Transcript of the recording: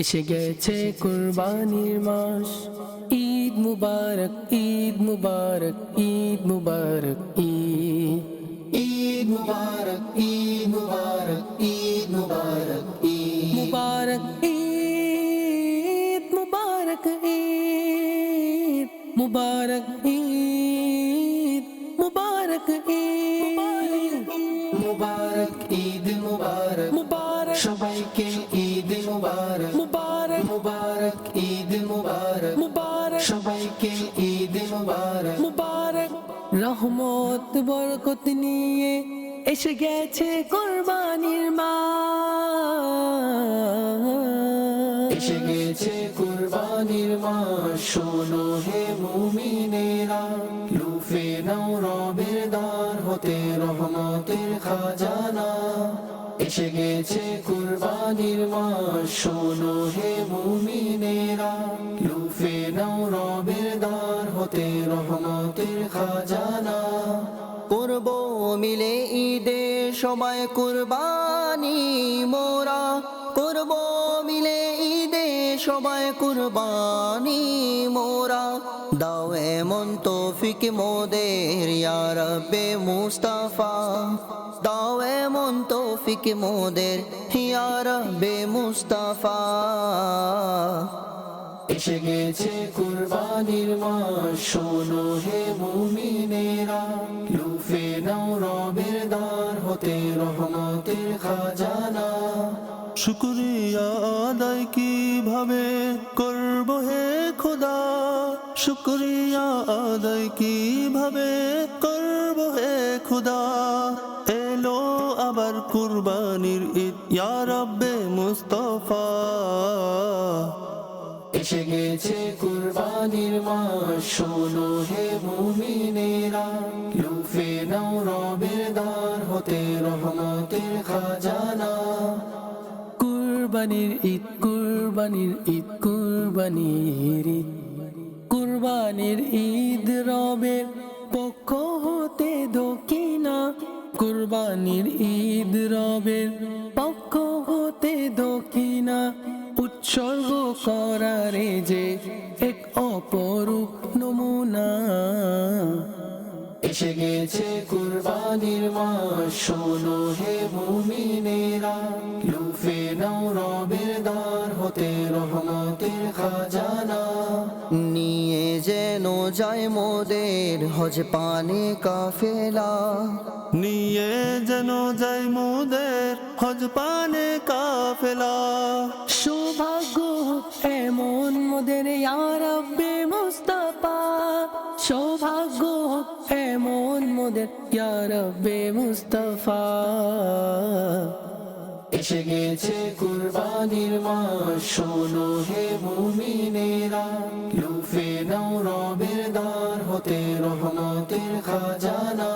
এসে গেছে কুরবানির মাস। ঈদ মুবারক ঈদ মুবারক ঈদ মুবারক ঈদ। ঈদ মুবারক ঈদ মুবারক ঈদ মুবারক ঈদ। মুবারক ঈদ মুবারক ঈদ। মুবারক ঈদ মুবারক ঈদ। মুবারক ঈদ মুবারক। মুবারক সবাইকে ঈদ মুবারক ঈদ মুবারক। মুবারক। সবাইকে ঈদ মুবারক। মুবারক। রহমত বরকত নিয়ে এসে গেছে কোরবানির মা এসে গেছে কুরবানির মাস। শোনো হে মুমিনেরা লুফে নাও রবের দ্বার হতে রহমতের খাজানা। এসে গেছে কুরবানির মাস। শোনো হে মুমিনেরা, লুফে নাও রবের দ্বার, হতে রহমতের খাজানা। করব মিলে ঈদে সময় কুরবানি মোরা। করব মিলে ঈদে সবাই কুরবানি মোরা দাও এমন তৌফিক মোদের ইয়ার বে মুস্তাফা। দাও এমন তৌফিক মোদের ইয়ার বে মুস্তাফা। এসে গেছে কুরবানির মাস, শোনো হে মুমিনেরা শুক্রিয়া আদায় কীভাবে করব হে খোদা? শুক্রিয়া আদায় কীভাবে করব হে খোদা? এলো আবার কুরবানির ঈদ, ইয়া রব্বে মুস্তফা। এসে গেছে কুরবানির মাস, শোনো হে মুমিনেরা। লুফে নাও রবের দ্বার হতে রহমতের খাজানা। কুরবানির ঈদ কুরবানির ঈদ কুরবানির ঈদ। কুরবানির ঈদ রবের পক্ষ হতে দক্ষিণা কুরবানির ঈদ রবের পক্ষ হতে দক্ষিণা উৎসর্গ করারে যে এক অপরূপ নমুনা। এসে গেছে কুরবানির মাস, শোনো হে মুমিনেরা যায় মোদের হজ পানে কাফেলা। নিয়ে যেন যাই মোদের হজ পানে কাফেলা। সৌভাগ্য এমন মোদের ইয়ারব্বে মুস্তাফা। সৌভাগ্য এমন মোদের ইয়ারব্বে মুস্তাফা। এসে গেছে কুরবানির মাস। শোনো হে মুমিনেরা লুফে নাও রবের দ্বার হতে রহমতের খাজানা।